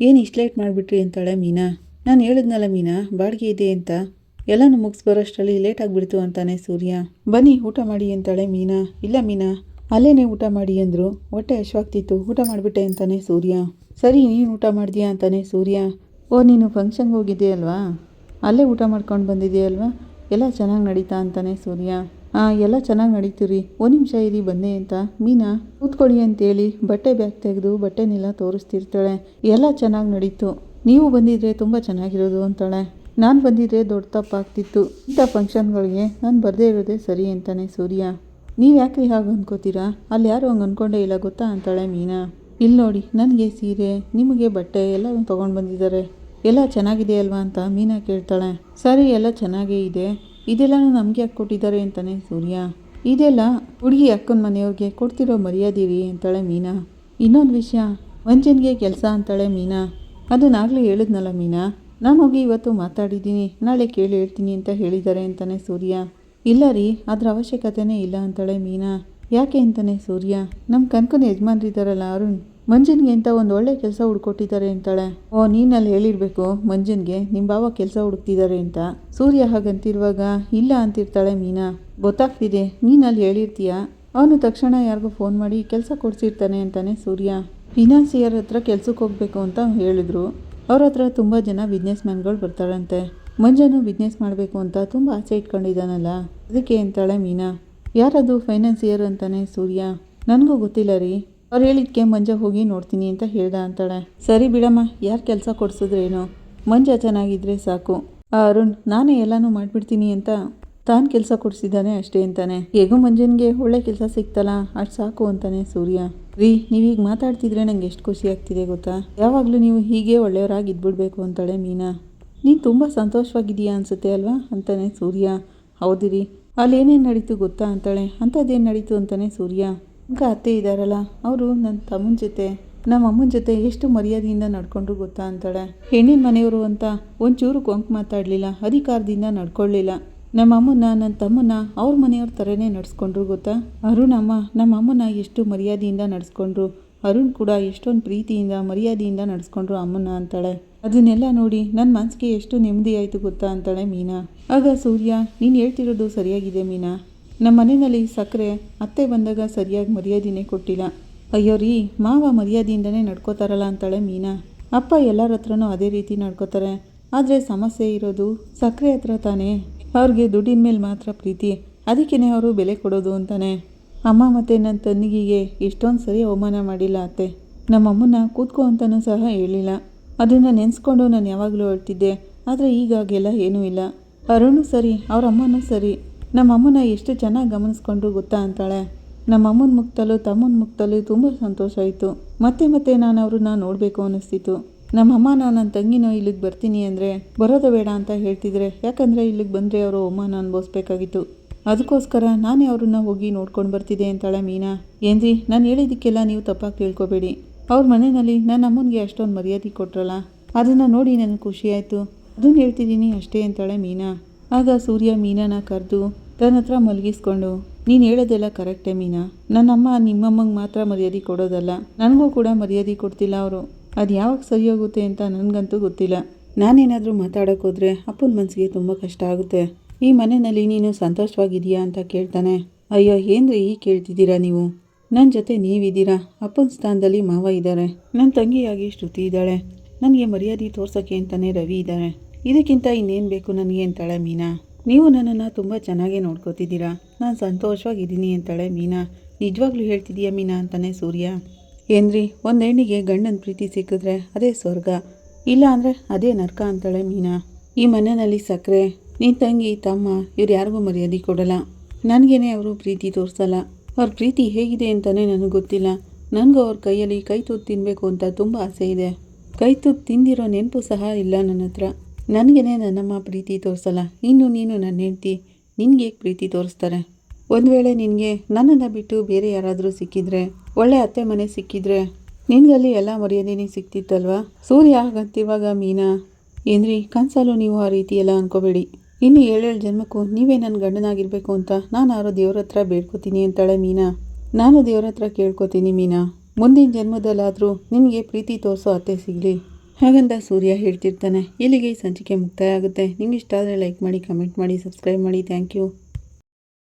Speaker 1: ಏನು ಇಷ್ಟು ಲೇಟ್ ಮಾಡಿಬಿಟ್ರಿ ಅಂತಾಳೆ ಮೀನಾ? ನಾನು ಹೇಳಿದ್ನಲ್ಲ ಮೀನಾ, ಬಾಡಿಗೆ ಇದೆ ಅಂತ. ಎಲ್ಲನೂ ಮುಗಿಸ್ ಬರೋಷ್ಟರಲ್ಲಿ ಲೇಟ್ ಆಗಿಬಿಡ್ತು ಅಂತಾನೆ ಸೂರ್ಯ. ಬನ್ನಿ, ಊಟ ಮಾಡಿ ಅಂತಾಳೆ ಮೀನಾ. ಇಲ್ಲ ಮೀನಾ, ಅಲ್ಲೇನೆ ಊಟ ಮಾಡಿ ಅಂದರು. ಹೊಟ್ಟೆ ಹಶ್ವಾಗ್ತಿತ್ತು ಊಟ ಮಾಡಿಬಿಟ್ಟೆ ಅಂತಾನೆ ಸೂರ್ಯ. ಸರಿ, ನೀನು ಊಟ ಮಾಡಿದ್ಯಾ ಅಂತಾನೆ ಸೂರ್ಯ. ಓ, ನೀನು ಫಂಕ್ಷನ್ಗೆ ಹೋಗಿದ್ದೆ ಅಲ್ವಾ? ಅಲ್ಲೇ ಊಟ ಮಾಡ್ಕೊಂಡು ಬಂದಿದೆಯಲ್ವಾ ಎಲ್ಲ ಚೆನ್ನಾಗಿ ನಡೀತಾ ಅಂತಾನೆ ಸೂರ್ಯ. ಎಲ್ಲ ಚೆನ್ನಾಗಿ ನಡೀತೀರಿ. ಒಂದು ನಿಮಿಷ ಇರಿ ಬಂದೆ ಅಂತ. ಮೀನಾ, ಕೂತ್ಕೊಳ್ಳಿ ಅಂತೇಳಿ ಬಟ್ಟೆ ಬ್ಯಾಗ್ ತೆಗೆದು ಬಟ್ಟೆನೆಲ್ಲ ತೋರಿಸ್ತಿರ್ತಾಳೆ. ಎಲ್ಲ ಚೆನ್ನಾಗಿ ನಡೀತು. ನೀವು ಬಂದಿದ್ರೆ ತುಂಬ ಚೆನ್ನಾಗಿರೋದು ಅಂತಾಳೆ. ನಾನು ಬಂದಿದ್ರೆ ದೊಡ್ಡ ತಪ್ಪಾಗ್ತಿತ್ತು. ಇಂಥ ಫಂಕ್ಷನ್ಗಳಿಗೆ ನಾನು ಬರದೇ ಇರೋದೇ ಸರಿ ಅಂತಾನೆ ಸೂರ್ಯ. ನೀವು ಯಾಕೆ ಹಾಗೆ ಅಂದ್ಕೋತೀರಾ ಅಲ್ಲಿ ಯಾರು ಹಂಗೆ ಅಂದ್ಕೊಂಡೇ ಇಲ್ಲ ಗೊತ್ತಾ ಅಂತಾಳೆ ಮೀನಾ. ಇಲ್ಲಿ ನೋಡಿ, ನನಗೆ ಸೀರೆ, ನಿಮಗೆ ಬಟ್ಟೆ ಎಲ್ಲ ತೊಗೊಂಡು ಬಂದಿದ್ದಾರೆ. ಎಲ್ಲ ಚೆನ್ನಾಗಿದೆ ಅಲ್ವಾ ಅಂತ ಮೀನಾ ಕೇಳ್ತಾಳೆ. ಸರಿ, ಎಲ್ಲ ಚೆನ್ನಾಗೇ ಇದೆ. ಇದೆಲ್ಲನೂ ನಮಗೆ ಯಾಕೆ ಕೊಟ್ಟಿದ್ದಾರೆ ಅಂತಾನೆ ಸೂರ್ಯ? ಇದೆಲ್ಲ ಹುಡುಗಿ ಅಕ್ಕನ ಮನೆಯವ್ರಿಗೆ ಕೊಡ್ತಿರೋ ಮರ್ಯಾದೆರಿ ಅಂತಾಳೆ ಮೀನಾ. ಇನ್ನೊಂದು ವಿಷಯ, ಮಂಜನ್ಗೆ ಕೆಲಸ ಅಂತಾಳೆ ಮೀನಾ. ಅದನ್ನಾಗಲೇ ನಾಗಲೇ ಹೇಳಿದ್ನಲ್ಲ ಮೀನಾ? ನಾನು ಹೋಗಿ ಇವತ್ತು ಮಾತಾಡಿದ್ದೀನಿ, ನಾಳೆ ಕೇಳಿ ಹೇಳ್ತೀನಿ ಅಂತ ಹೇಳಿದ್ದಾರೆ ಅಂತಾನೆ ಸೂರ್ಯ. ಇಲ್ಲ ರೀ ಅದರ ಅವಶ್ಯಕತೆನೇ ಇಲ್ಲ ಅಂತಾಳೆ ಮೀನಾ. ಯಾಕೆ ಅಂತಾನೆ ಸೂರ್ಯ? ನಮ್ಮ ಕನ್ಕನ ಯಜಮಾನ್ರಿದ್ದಾರಲ್ಲ ಅರುಣ್. ಮಂಜನ್ಗೆ ಅಂತ ಒಂದು ಒಳ್ಳೆ ಕೆಲಸ ಹುಡ್ಕೊಟ್ಟಿದ್ದಾರೆ ಅಂತಾಳೆ. ಓ, ನೀನಲ್ಲಿ ಹೇಳಿರ್ಬೇಕು, ಮಂಜನ್ಗೆ ನಿಮ್ಮ ಬಾವ ಕೆಲಸ ಹುಡುಕ್ತಿದ್ದಾರೆ ಅಂತ. ಸೂರ್ಯ ಹಾಗಂತಿರುವಾಗ, ಇಲ್ಲ ಅಂತಿರ್ತಾಳೆ ಮೀನಾ. ಗೊತ್ತಾಗ್ತಿದೆ, ನೀನಲ್ಲಿ ಹೇಳಿರ್ತೀಯ? ಅವನು ತಕ್ಷಣ ಯಾರಿಗೂ ಫೋನ್ ಮಾಡಿ ಕೆಲಸ ಕೊಡ್ಸಿರ್ತಾನೆ ಅಂತಾನೆ ಸೂರ್ಯ. ಫಿನಾನ್ಸಿಯರ್ ಹತ್ರ ಕೆಲ್ಸಕ್ಕೆ ಹೋಗ್ಬೇಕು ಅಂತ ಹೇಳಿದ್ರು. ಅವ್ರ ಹತ್ರ ತುಂಬ ಜನ ಬಿಸ್ನೆಸ್ ಮ್ಯಾನ್ಗಳು ಬರ್ತಾರಂತೆ. ಮಂಜನು ಬಿಸ್ನೆಸ್ ಮಾಡಬೇಕು ಅಂತ ತುಂಬ ಆಸೆ ಇಟ್ಕೊಂಡಿದ್ದಾನಲ್ಲ. ಅದಕ್ಕೆ ಅಂತಾಳೆ ಮೀನಾ. ಯಾರದು ಫೈನಾನ್ಸಿಯರ್ ಅಂತಾನೆ ಸೂರ್ಯ. ನನಗೂ ಗೊತ್ತಿಲ್ಲ ರೀ. ಅವ್ರು ಹೇಳಿದ್ಕೆ ಮಂಜ ಹೋಗಿ ನೋಡ್ತೀನಿ ಅಂತ ಹೇಳ್ದ ಅಂತಾಳೆ. ಸರಿ ಬಿಡಮ್ಮ, ಯಾರು ಕೆಲಸ ಕೊಡ್ಸಿದ್ರೇನು? ಮಂಜ ಚೆನ್ನಾಗಿದ್ರೆ ಸಾಕು. ಅರುಣ್, ನಾನೇ ಎಲ್ಲನೂ ಮಾಡಿಬಿಡ್ತೀನಿ ಅಂತ ತಾನು ಕೆಲಸ ಕೊಡಿಸಿದ್ದಾನೆ ಅಷ್ಟೇ ಅಂತಾನೆ. ಹೇಗೋ ಮಂಜನ್ಗೆ ಒಳ್ಳೆ ಕೆಲಸ ಸಿಕ್ತಲ್ಲ, ಅಷ್ಟು ಸಾಕು ಅಂತಾನೆ ಸೂರ್ಯ. ರೀ, ನೀವೀಗ ಮಾತಾಡ್ತಿದ್ರೆ ನಂಗೆ ಎಷ್ಟು ಖುಷಿ ಆಗ್ತಿದೆ ಗೊತ್ತಾ? ಯಾವಾಗಲೂ ನೀವು ಹೀಗೆ ಒಳ್ಳೆಯವರಾಗಿ ಇದ್ಬಿಡ್ಬೇಕು ಅಂತಾಳೆ ಮೀನಾ. ನೀನು ತುಂಬ ಸಂತೋಷವಾಗಿದೆಯಾ ಅನ್ಸುತ್ತೆ ಅಲ್ವಾ? ಅಂತಾನೆ ಸೂರ್ಯ. ಹೌದಿರಿ ಅಲ್ಲಿ ಏನೇನು ನಡೀತು ಗೊತ್ತಾ ಅಂತಾಳೆ. ಅಂಥದ್ದೇನು ನಡೀತು ಅಂತಾನೆ ಸೂರ್ಯ. ಈಗ ಅತ್ತೆ ಇದ್ದಾರಲ್ಲ ಅವರು ನನ್ನ ತಮ್ಮನ ಜೊತೆ ನಮ್ಮ ಅಮ್ಮನ ಜೊತೆ ಎಷ್ಟು ಮರ್ಯಾದೆಯಿಂದ ನಡ್ಕೊಂಡ್ರು ಗೊತ್ತಾ ಅಂತಾಳೆ. ಹೆಣ್ಣಿನ ಮನೆಯವರು ಅಂತ ಒಂಚೂರು ಕೊಂಕು ಮಾತಾಡಲಿಲ್ಲ, ಅಧಿಕಾರದಿಂದ ನಡ್ಕೊಳ್ಳಿಲ್ಲ ನಮ್ಮ ಅಮ್ಮನ ನನ್ನ ತಮ್ಮನ ಅವ್ರ ಮನೆಯವ್ರ ಥರನೇ ನಡೆಸ್ಕೊಂಡ್ರು ಗೊತ್ತಾ? ಅರುಣ್ ಅಮ್ಮ ನಮ್ಮ ಅಮ್ಮನ ಎಷ್ಟು ಮರ್ಯಾದೆಯಿಂದ ನಡೆಸ್ಕೊಂಡ್ರು, ಅರುಣ್ ಕೂಡ ಎಷ್ಟೊಂದು ಪ್ರೀತಿಯಿಂದ, ಮರ್ಯಾದೆಯಿಂದ ನಡೆಸ್ಕೊಂಡ್ರು ಅಮ್ಮನ ಅಂತಾಳೆ. ಅದನ್ನೆಲ್ಲ ನೋಡಿ ನನ್ನ ಮನಸ್ಸಿಗೆ ಎಷ್ಟು ನೆಮ್ಮದಿ ಆಯಿತು ಗೊತ್ತಾ ಅಂತಾಳೆ ಮೀನಾ. ಆಗ ಸೂರ್ಯ, ನೀನು ಹೇಳ್ತಿರೋದು ಸರಿಯಾಗಿದೆ ಮೀನಾ. ನಮ್ಮ ಮನೆಯಲ್ಲಿ ಸಕ್ಕರೆ ಅತ್ತೆ ಬಂದಾಗ ಸರಿಯಾಗಿ ಮರ್ಯಾದೆನೇ ಕೊಟ್ಟಿಲ್ಲ. ಅಯ್ಯೋ ರೀ, ಮಾವ ಮರ್ಯಾದೆಯಿಂದನೇ ನಡ್ಕೋತಾರಲ್ಲ ಅಂತಾಳೆ ಮೀನಾ. ಅಪ್ಪ ಎಲ್ಲರ ಹತ್ರನೂ ಅದೇ ರೀತಿ ನಡ್ಕೋತಾರೆ. ಆದರೆ ಸಮಸ್ಯೆ ಇರೋದು ಸಕ್ಕರೆ ಹತ್ರ ತಾನೇ. ಅವ್ರಿಗೆ ದುಡ್ಡಿನ ಮೇಲೆ ಮಾತ್ರ ಪ್ರೀತಿ. ಅದಕ್ಕೇ ಅವರು ಬೆಲೆ ಕೊಡೋದು ಅಂತಾನೆ. ಅಮ್ಮ ಮತ್ತು ನನ್ನ ತನ್ನಿಗೆ ಇಷ್ಟೊಂದು ಸರಿ ಅವಮಾನ ಮಾಡಿಲ್ಲ ಅತ್ತೆ. ನಮ್ಮಮ್ಮನ ಕೂತ್ಕೋ ಅಂತಲೂ ಸಹ ಹೇಳಿಲ್ಲ ಅದನ್ನು ನೆನೆಸ್ಕೊಂಡು ನಾನು ಯಾವಾಗಲೂ ಹೇಳ್ತಿದ್ದೆ ಆದರೆ ಈಗಾಗೆಲ್ಲ ಏನೂ ಇಲ್ಲ. ಅರುಣು ಸರಿ, ಅವ್ರ ಅಮ್ಮನೂ ಸರಿ. ನಮ್ಮ ಅಮ್ಮನ ಎಷ್ಟು ಚೆನ್ನಾಗಿ ಗಮನಿಸ್ಕೊಂಡ್ರು ಗೊತ್ತಾ ಅಂತಾಳೆ. ನಮ್ಮ ಅಮ್ಮನ ಮುಕ್ತಲ್ಲೂ ತಮ್ಮನ ಮುಕ್ತಲ್ಲೂ ತುಂಬ ಸಂತೋಷ ಆಯಿತು. ಮತ್ತೆ ಮತ್ತೆ ನಾನು ಅವ್ರನ್ನ ನೋಡಬೇಕು ಅನ್ನಿಸ್ತಿತ್ತು. ನಮ್ಮ ನಾನು ನನ್ನ ತಂಗಿನೋ ಇಲ್ಲಿಗೆ ಬರ್ತೀನಿ ಅಂದರೆ ಬರೋದು ಬೇಡ ಅಂತ ಹೇಳ್ತಿದ್ರೆ, ಯಾಕಂದರೆ ಇಲ್ಲಿಗೆ ಬಂದರೆ ಅವರು ಅಮ್ಮನ ಅನುಭವಿಸ್ಬೇಕಾಗಿತ್ತು. ಅದಕ್ಕೋಸ್ಕರ ನಾನೇ ಅವ್ರನ್ನ ಹೋಗಿ ನೋಡ್ಕೊಂಡು ಬರ್ತಿದ್ದೆ ಅಂತಾಳೆ ಮೀನಾ. ಏನ್ರಿ, ನಾನು ಹೇಳಿದ್ದಕ್ಕೆಲ್ಲ ನೀವು ತಪ್ಪಾಗಿ ತಿಳ್ಕೊಬೇಡಿ. ಅವ್ರ ಮನೆಯಲ್ಲಿ ನನ್ನ ಅಮ್ಮನಿಗೆ ಅಷ್ಟೊಂದು ಮರ್ಯಾದೆ ಕೊಟ್ರಲ್ಲ. ಅದನ್ನು ನೋಡಿ ನನಗೆ ಖುಷಿಯಾಯಿತು ಅದನ್ನು ಹೇಳ್ತಿದ್ದೀನಿ ಅಷ್ಟೇ ಅಂತಾಳೆ ಮೀನಾ. ಆಗ ಸೂರ್ಯ ಮೀನಾನ ಕರೆದು ತನ್ನ ಹತ್ರ ಮಲಗಿಸ್ಕೊಂಡು, ನೀನು ಹೇಳೋದೆಲ್ಲ ಕರೆಕ್ಟೇ ಮೀನಾ? ನನ್ನಮ್ಮ ನಿಮ್ಮಮ್ಮಂಗೆ ಮಾತ್ರ ಮರ್ಯಾದೆ ಕೊಡೋದಲ್ಲ. ನನಗೂ ಕೂಡ ಮರ್ಯಾದೆ ಕೊಡ್ತಿಲ್ಲ ಅವರು. ಅದು ಯಾವಾಗ ಸರಿ ಹೋಗುತ್ತೆ ಅಂತ ನನಗಂತೂ ಗೊತ್ತಿಲ್ಲ. ನಾನೇನಾದರೂ ಮಾತಾಡೋಕ್ಕೋದ್ರೆ ಅಪ್ಪನ ಮನಸ್ಸಿಗೆ ತುಂಬ ಕಷ್ಟ ಆಗುತ್ತೆ. ಈ ಮನೆಯಲ್ಲಿ ನೀನು ಸಂತೋಷವಾಗಿದೆಯಾ ಅಂತ ಕೇಳ್ತಾನೆ. ಅಯ್ಯೋ, ಏನ್ರಿ ಈ ಕೇಳ್ತಿದ್ದೀರಾ ನೀವು? ನನ್ನ ಜೊತೆ ನೀವಿದ್ದೀರಾ? ಅಪ್ಪನ ಸ್ಥಾನದಲ್ಲಿ ಮಾವ ಇದ್ದಾರೆ. ನನ್ನ ತಂಗಿಯಾಗಿ ಶ್ರುತಿ ಇದ್ದಾಳೆ. ನನಗೆ ಮರ್ಯಾದೆ ತೋರ್ಸೋಕ್ಕೆ ಅಂತಲೇ ರವಿ ಇದ್ದಾರೆ ಇದಕ್ಕಿಂತ ಇನ್ನೇನು ಬೇಕು ನನಗೆ ಅಂತಾಳೆ ಮೀನಾ? ನೀವು ನನ್ನನ್ನು ತುಂಬ ಚೆನ್ನಾಗೇ ನೋಡ್ಕೋತಿದ್ದೀರಾ? ನಾನು ಸಂತೋಷವಾಗಿದ್ದೀನಿ ಅಂತಾಳೆ ಮೀನಾ. ನಿಜವಾಗ್ಲೂ ಹೇಳ್ತಿದ್ದೀಯಾ ಮೀನಾ ಅಂತಾನೆ ಸೂರ್ಯ. ಏನ್ರಿ ಒಂದು ಹೆಣ್ಣಿಗೆ ಗಂಡನ ಪ್ರೀತಿ ಸಿಕ್ಕಿದ್ರೆ ಅದೇ ಸ್ವರ್ಗ. ಇಲ್ಲ ಅಂದರೆ ಅದೇ ನರ್ಕ ಅಂತಾಳೆ ಮೀನಾ. ಈ ಮನೆಯಲ್ಲಿ ಸಕ್ಕರೆ ನಿನ್ನ ತಂಗಿ, ತಮ್ಮ, ಇವ್ರು ಯಾರಿಗೂ ಮರ್ಯಾದೆ ಕೊಡಲ್ಲ. ನನಗೇನೆ ಅವರು ಪ್ರೀತಿ ತೋರಿಸಲ್ಲ. ಅವ್ರ ಪ್ರೀತಿ ಹೇಗಿದೆ ಅಂತಲೇ ನನಗೆ ಗೊತ್ತಿಲ್ಲ. ನನಗೂ ಅವ್ರ ಕೈಯಲ್ಲಿ ಕೈ ತುತ್ತು ತಿನ್ನಬೇಕು ಅಂತ ತುಂಬ ಆಸೆ ಇದೆ. ಕೈ ತುತ್ತು ತಿಂದಿರೋ ನೆನಪು ಸಹ ಇಲ್ಲ ನನ್ನ ಹತ್ರ ನನಗೇನೆ ನನ್ನಮ್ಮ ಪ್ರೀತಿ ತೋರಿಸಲ್ಲ. ಇನ್ನು ನೀನು ನನ್ನ ಹೆಂಡ್ತಿ. ನಿನಗೆ ಪ್ರೀತಿ ತೋರಿಸ್ತಾರೆ? ಒಂದು ವೇಳೆ ನಿನಗೆ ನನ್ನನ್ನು ಬಿಟ್ಟು ಬೇರೆ ಯಾರಾದರೂ ಸಿಕ್ಕಿದ್ರೆ, ಒಳ್ಳೆ ಅತ್ತೆ ಮನೆ ಸಿಕ್ಕಿದ್ರೆ, ನಿನಗಲ್ಲಿ ಎಲ್ಲ ಮರ್ಯಾದೆನೇ ಸಿಕ್ತಿತ್ತಲ್ವಾ? ಸೂರ್ಯ ಹಾಗಂತಿವಾಗ ಮೀನಾ, ಏನ್ರಿ, ಕನ್ಸಲ್ಲೂ ನೀವು ಆ ರೀತಿ ಎಲ್ಲ ಅನ್ಕೋಬೇಡಿ. ಇನ್ನು ಏಳೇಳು ಜನ್ಮಕ್ಕೂ ನೀವೇ ನನ್ನ ಗಂಡನಾಗಿರಬೇಕು ಅಂತ ನಾನು ಯಾರೋ ದೇವ್ರ ಹತ್ರ ಬೇಡ್ಕೋತೀನಿ ಅಂತಾಳೆ ಮೀನಾ. ನಾನು ದೇವ್ರ ಹತ್ರ ಕೇಳ್ಕೊತೀನಿ ಮೀನಾ. ಮುಂದಿನ ಜನ್ಮದಲ್ಲಾದರೂ ನಿನಗೆ ಪ್ರೀತಿ ತೋರಿಸೋ ಅತ್ತೆ ಸಿಗಲಿ. ಹಾಗಂತ ಸೂರ್ಯ ಹೇಳ್ತಿರ್ತಾನೆ ಇಲ್ಲಿಗೆ ಈ ಸಂಚಿಕೆ ಮುಕ್ತಾಯ ಆಗುತ್ತೆ? ನಿಮ್ಗೆ ಇಷ್ಟ ಆದರೆ ಲೈಕ್ ಮಾಡಿ ಕಮೆಂಟ್ ಮಾಡಿ ಸಬ್ಸ್ಕ್ರೈಬ್ ಮಾಡಿ ಥ್ಯಾಂಕ್ ಯು